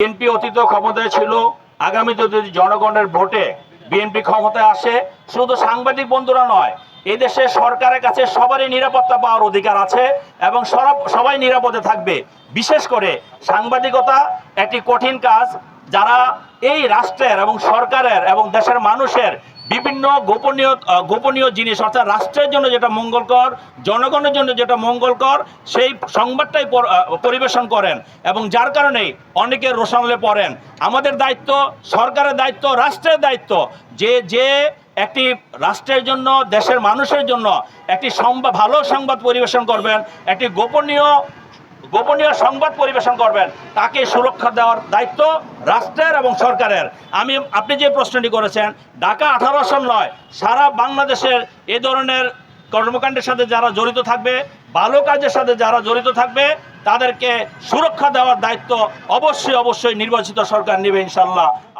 BNP অতীত ক্ষমতায় ছিল আগামীতে যদি জনগণের ভোটে বিএনপি ক্ষমতায় আসে, শুধু সাংবাদিক বন্ধুরা নয় এদেশে সরকারের কাছে সবারই নিরাপত্তা পাওয়ার অধিকার আছে এবং সব সবাই নিরাপদে থাকবে। বিশেষ করে সাংবাদিকতা একটি কঠিন কাজ, যারা এই রাষ্ট্রের এবং সরকারের এবং দেশের মানুষের বিভিন্ন গোপনীয় গোপনীয় জিনিস, অর্থাৎ রাষ্ট্রের জন্য যেটা মঙ্গলকর, জনগণের জন্য যেটা মঙ্গলকর, সেই সংবাদটাই পরিবেশন করেন এবং যার কারণেই অনেকে রোশানলে পড়েন। আমাদের দায়িত্ব, সরকারের দায়িত্ব, রাষ্ট্রের দায়িত্ব যে যে একটি রাষ্ট্রের জন্য, দেশের মানুষের জন্য একটি সংবাদ ভালো সংবাদ পরিবেশন করবেন, একটি গোপনীয় গোপনীয় সংবাদ পরিবেশন করবেন। তাকে সুরক্ষা দেওয়ার দায়িত্ব রাষ্ট্রের এবং সরকারের। আমি, আপনি যে প্রশ্নটি করেছেন, ঢাকা আঠারো সন নয়, সারা বাংলাদেশের এ ধরনের কর্মকাণ্ডের সাথে যারা জড়িত থাকবে, ভালো কাজের সাথে যারা জড়িত থাকবে, তাদেরকে সুরক্ষা দেওয়ার দায়িত্ব অবশ্যই অবশ্যই নির্বাচিত সরকার নেবে ইনশাল্লাহ